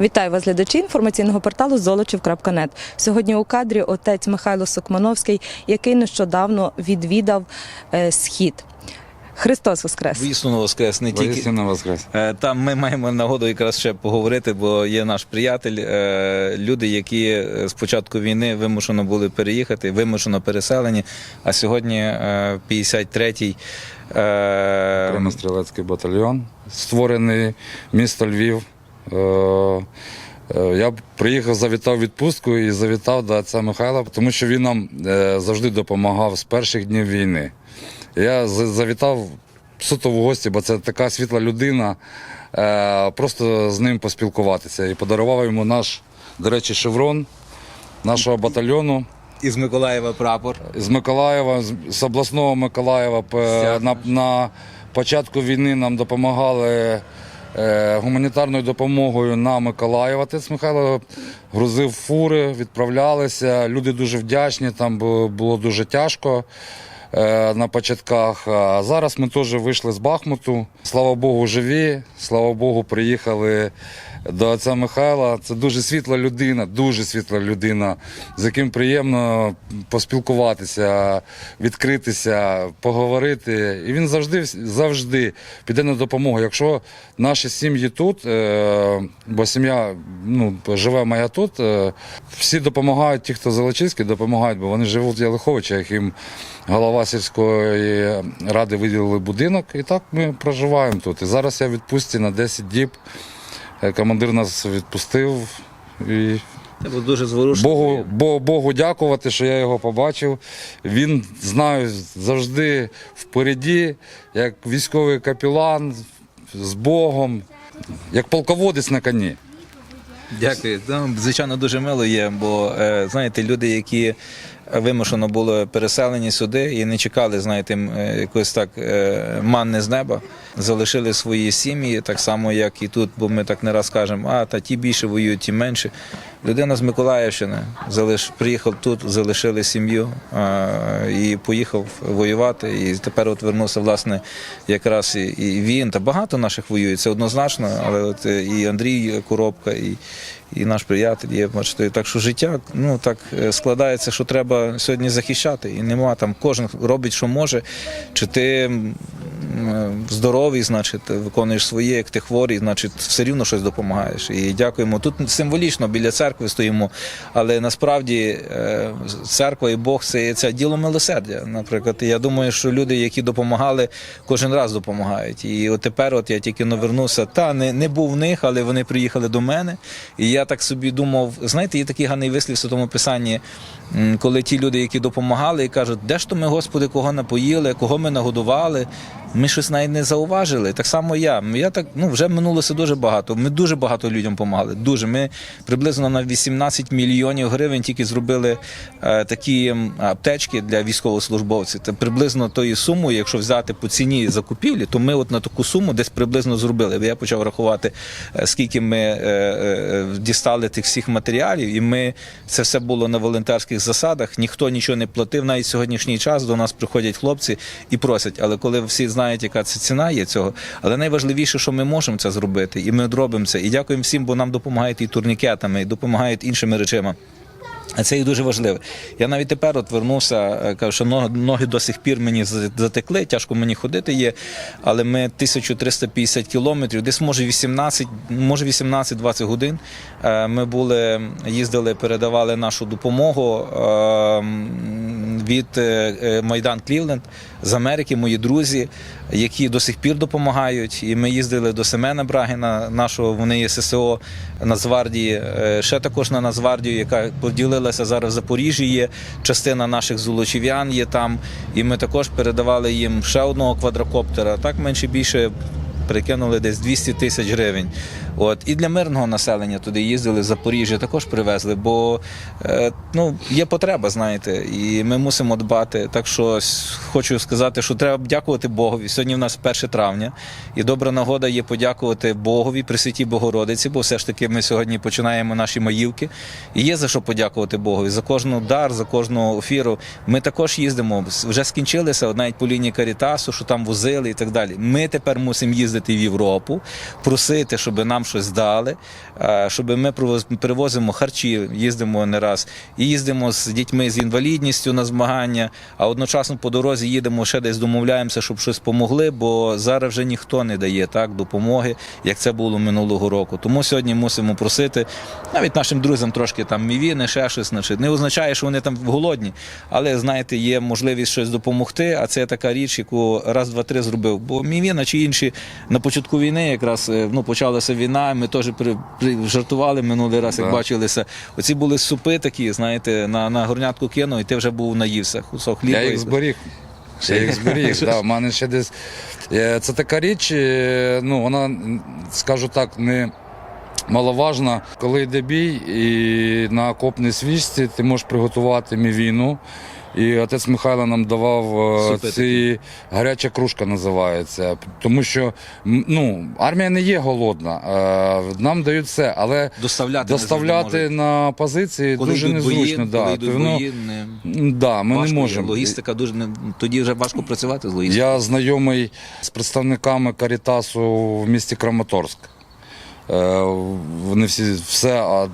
Вітаю вас, глядачі інформаційного порталу Золочів.нет. Сьогодні у кадрі отець Михайло Сокмановський, який нещодавно відвідав е, схід. Христос Воскрес! Воістину воскрес не тільки Воістину воскрес. Е, там. Ми маємо нагоду якраз ще поговорити, бо є наш приятель, е, люди, які з початку війни вимушено були переїхати, вимушено переселені. А сьогодні е, 53-й е, Окремо-стрілецький батальйон, створений місто Львів. Е, е, Я приїхав, завітав відпустку і завітав до отця Михайла, тому що він нам е, завжди допомагав з перших днів війни. Я завітав суто в гості, бо це така світла людина. Просто з ним поспілкуватися. І подарував йому наш, до речі, шеврон нашого батальйону. із Миколаєва прапор. з Миколаєва, з- обласного Миколаєва на, на початку війни нам допомагали гуманітарною допомогою на Миколаїв. Отець Михайло грузив фури, відправлялися. Люди дуже вдячні, там було дуже тяжко. е, На початках. А зараз ми теж вийшли з Бахмуту. Слава Богу, живі. Слава Богу, приїхали до отця Михайла. Це дуже світла людина, дуже світла людина, з яким приємно поспілкуватися, відкритися, поговорити. І він завжди завжди піде на допомогу. Якщо наші сім'ї тут, е, бо сім'я ну, живе моя тут, е, всі допомагають, ті, хто Золочиський, допомагають, бо вони живуть в Ялиховичах, яким голова сільської ради виділили будинок, і так ми проживаємо тут. І зараз я відпустці на 10 діб. Е, Командир нас відпустив. І Це було дуже зворушливо. Богу, Бо- Богу дякувати, що я його побачив. Він знаю завжди впереді, як військовий капелан з Богом, як полководець на коні. Дякую. Ну, звичайно, дуже мило є, бо е, знаєте, люди, які вимушено були переселені сюди і не чекали, знаєте, е, якось так манне з неба, залишили свої сім'ї, так само, як і тут, бо ми так не раз кажемо, а та ті більше воюють, ті менше. Людина з Миколаївщини залиш, приїхав тут, залишили сім'ю і поїхав воювати. І тепер от вернувся, власне, якраз і, і він та багато наших воює, це однозначно, але от е, і Андрій Коробка, і, і наш приятель є, бачите. Так що життя ну так е, складається, що треба сьогодні захищати. І нема там кожен робить, що може. Чи ти здоровий, значить, виконуєш своє, як ти хворий, значить, все рівно щось допомагаєш. І дякуємо. Тут символічно біля церкви стоїмо, але насправді е, церква і Бог це, це діло милосердя. Наприклад, я думаю, що люди, які допомагали, кожен раз допомагають. І от тепер, от я тільки навернувся, та не, не був в них, але вони приїхали до мене. І я так собі думав, знаєте, є такий гарний вислів в Святому Писанні, коли ті люди, які допомагали, і кажуть, де ж то ми, Господи, кого напоїли, кого ми нагодували. Ми щось навіть не зауважили. Так само я. Я так ну вже минулося дуже багато. Ми дуже багато людям допомагали. Дуже. Ми приблизно на 18 мільйонів гривень тільки зробили е, такі аптечки для військовослужбовців. Це приблизно тої суми, якщо взяти по ціні закупівлі, то ми от на таку суму десь приблизно зробили. Я почав рахувати, е, скільки ми е, е, дістали тих всіх матеріалів, і ми це все було на волонтерських засадах. Ніхто нічого не платив. Навіть сьогоднішній час до нас приходять хлопці і просять. Але коли всі знають, яка це ціна є цього, але найважливіше, що ми можемо це зробити, і ми робимо це. І дякуємо всім, бо нам допомагають і турнікетами, і допомагають іншими речами. А це і дуже важливо. Я навіть тепер от вернувся, е, кажу, що ноги, до сих пір мені затекли, тяжко мені ходити є. Але ми 1350 кілометрів, десь може 18, може 18-20 годин. е, Ми були, їздили, передавали нашу допомогу е, м, від е, е, Майдан Клівленд з Америки, мої друзі, які до сих пір допомагають. І ми їздили до Семена Брагіна, нашого вони є ССО Нацгвардії, е, ще також на Нацгвардію, яка поділилася зараз в Запоріжжі. Є частина наших золочів'ян є там. І ми також передавали їм ще одного квадрокоптера. Так менше більше прикинули десь 200 тисяч гривень. От і для мирного населення туди їздили Запоріжжя, також привезли, бо е, ну є потреба, знаєте, і ми мусимо дбати. Так що хочу сказати, що треба дякувати Богові. Сьогодні в нас 1 травня, і добра нагода є подякувати Богові, Пресвятій Богородиці, бо все ж таки ми сьогодні починаємо наші маївки. І є за що подякувати Богові за кожну дар, за кожну ефіру. Ми також їздимо. Вже скінчилися навіть по лінії Карітасу, що там возили і так далі. Ми тепер мусимо їздити в Європу, просити, щоб нам щось дали, е, щоб ми привоз- перевозимо харчі, їздимо не раз, і їздимо з дітьми з інвалідністю на змагання, а одночасно по дорозі їдемо ще десь домовляємося, щоб щось помогли, бо зараз вже ніхто не дає так допомоги, як це було минулого року. Тому сьогодні мусимо просити навіть нашим друзям трошки там мівіни, ще щось. Значить. Не означає, що вони там голодні, але знаєте, є можливість щось допомогти. А це така річ, яку раз, два, три зробив. Бо мівіна чи інші на початку війни якраз е, ну, почалася війна. Ми теж при, при, жартували минулий раз, як Да. бачилися. Оці були супи такі, знаєте, на, на горнятку кинув, і ти вже був наївся. Кусок хліба. Я їх зберіг. Я їх зберіг. да, в мене ще десь. Е, Це така річ, е, ну вона, скажу так, не маловажна. Коли йде бій і на окопній свічці ти можеш приготувати мівіну. І отець Михайло нам давав е, ці гаряча кружка називається. Тому що ну, армія не є голодна. е, Нам дають все, але Доставляти, доставляти на позиції коли дуже йдуть бої, незручно. коли да. йдуть Ну, бої, не... да, ми важко не можемо. Логістика дуже не тоді вже важко працювати з логістикою. Я знайомий з представниками Карітасу в місті Краматорськ. Е, Вони всі все, а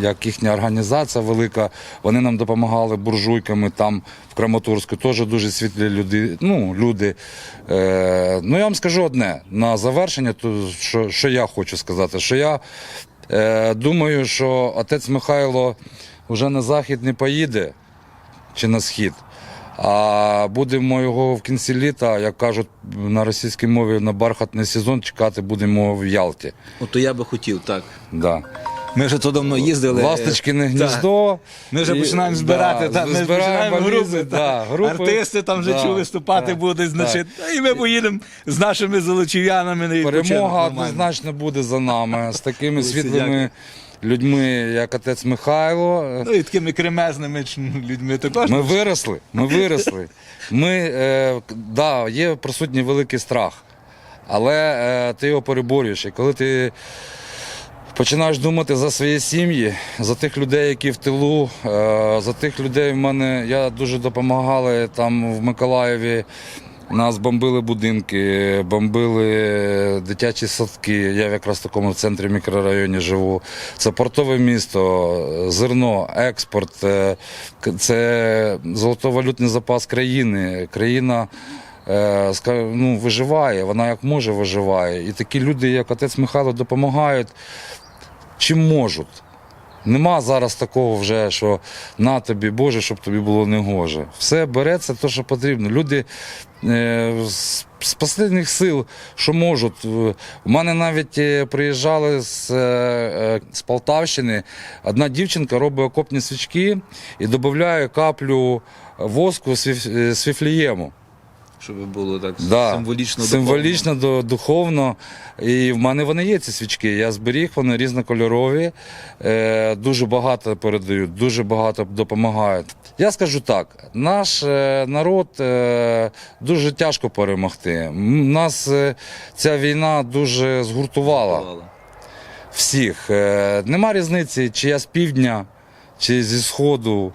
як їхня організація велика, вони нам допомагали буржуйками там в Краматорську. Теж дуже світлі люди. Ну, люди. Е, Ну я вам скажу одне на завершення, то що, що я хочу сказати, що я е, думаю, що отець Михайло вже на захід не поїде чи на схід. А будемо його в кінці літа, як кажуть на російській мові, на бархатний сезон чекати будемо в Ялті. От то я би хотів, так. Да. Ми вже то давно їздили. Ласточкине гніздо. Ми вже починаємо збирати, да, та, ми збираємо групи, та. групи. артисти там вже Да, чули, виступати да, будуть, значить, і ми поїдемо з нашими золочів'янами на. Перемога однозначно буде за нами з такими світлими. Людьми, як отець Михайло. Ну і такими кремезними людьми також. Ми виросли, ми виросли. Ми, е, да, є присутній великий страх, але е, ти його переборюєш. І коли ти починаєш думати за свої сім'ї, за тих людей, які в тилу, е, за тих людей в мене, я дуже допомагали там в Миколаєві. Нас бомбили будинки, бомбили дитячі садки. Я якраз в такому центрі мікрорайоні живу. Це портове місто, зерно, експорт, е, це золотовалютний запас країни. Країна е, ну, виживає, вона як може виживає. І такі люди, як отець Михайло, допомагають чим можуть. Нема зараз такого вже, що на тобі, Боже, щоб тобі було негоже. Все береться те, що потрібно. Люди е, з, з останніх сил, що можуть. В мене навіть е, приїжджали з, е, е, з Полтавщини. Одна дівчинка робить окопні свічки і додає каплю воску з е, з віфлієму. Щоб було так Да. символічно. Символічно, до, духовно. І в мене вони є ці свічки. Я зберіг, вони різнокольорові, е, дуже багато передають, дуже багато допомагають. Я скажу так: наш е, народ е, дуже тяжко перемогти. Нас е, ця війна дуже згуртувала всіх. Е, Нема різниці, чи я з півдня, чи зі сходу,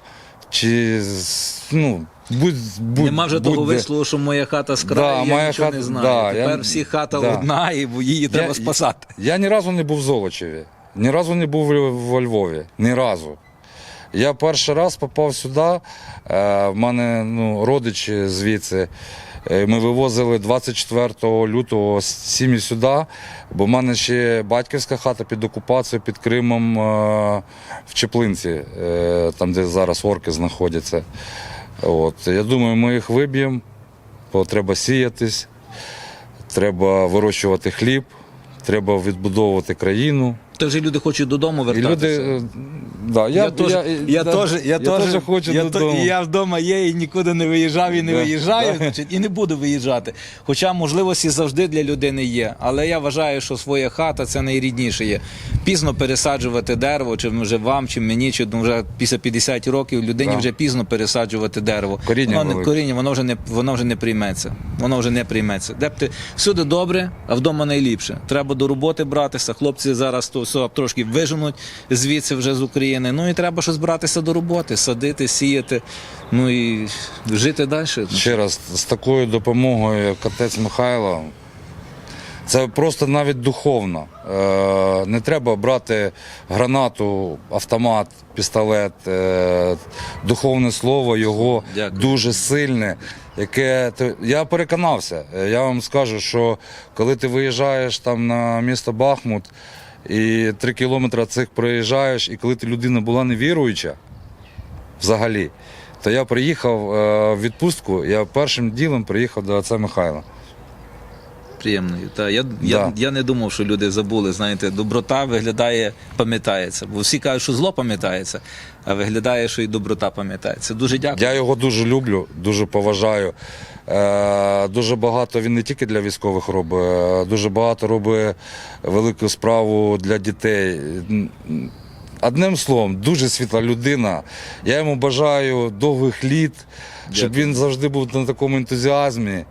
чи з. Ну, будь, будь, Нема вже того будь-де. вислову, що моя хата з краю, Да, я моя нічого хата- не знаю. да, Тепер я- всі хата да. одна, і її треба спасати. Я ні разу не був в Золочеві, ні разу не був во Львові. Ні разу. Я перший раз попав сюди. е, В мене ну, родичі звідси. Е, Ми вивозили 24 лютого з сім'ї сюди, бо в мене ще батьківська хата під окупацією під Кримом е, в Чеплинці, е, там, де зараз орки знаходяться. От. Я думаю, ми їх виб'ємо, бо треба сіятись, треба вирощувати хліб, треба відбудовувати країну. Та вже люди хочуть додому І люди, е, да, Я, я, теж, я, да, теж, я, теж, теж хочу я, додому. я вдома є, і нікуди не виїжджав, і не Да, виїжджаю, да. значить, і не буду виїжджати. Хоча можливості завжди для людини є. Але я вважаю, що своя хата це найрідніше є. Пізно пересаджувати дерево, чи вже вам, чи мені, чи ну, вже після 50 років людині Да. вже пізно пересаджувати дерево. Коріння воно, велике. коріння, воно вже не воно вже не прийметься. Воно вже не прийметься. Де б ти всюди добре, а вдома найліпше. Треба до роботи братися. Хлопці зараз то все трошки виженуть звідси вже з України. Ну і треба щось братися до роботи, садити, сіяти, ну і жити далі. Ще раз, з такою допомогою, як отець Михайло, Це просто навіть духовно. Е, Не треба брати гранату, автомат, пістолет. Е, Духовне слово його Дякую. дуже сильне. Яке я переконався. Е, Я вам скажу, що коли ти виїжджаєш там на місто Бахмут і три кілометри цих проїжджаєш, і коли ти людина була невіруюча взагалі, то я приїхав е, в відпустку. Я першим ділом приїхав до отця Михайла. Приємною. Та я, я, Да. я не думав, що люди забули. Знаєте, доброта виглядає, пам'ятається. Бо всі кажуть, що зло пам'ятається, а виглядає, що і доброта пам'ятається. Дуже дякую. Я його дуже люблю, дуже поважаю. Е, дуже багато він не тільки для військових робить, е, дуже багато робить велику справу для дітей. Одним словом, дуже світла людина. Я йому бажаю довгих літ, щоб він завжди був на такому ентузіазмі.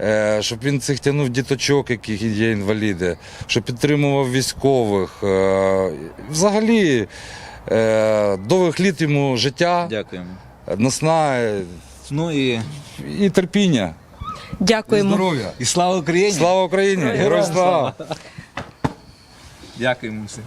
Е, Щоб він цих тягнув діточок, яких є інваліди, щоб підтримував військових. Е, Взагалі, е, довгих літ йому життя, Дякуємо. насна Ну і, і терпіння. Дякуємо. Здоров'я. і слава Україні! Слава Україні! Героям слава! Дякуємо всім.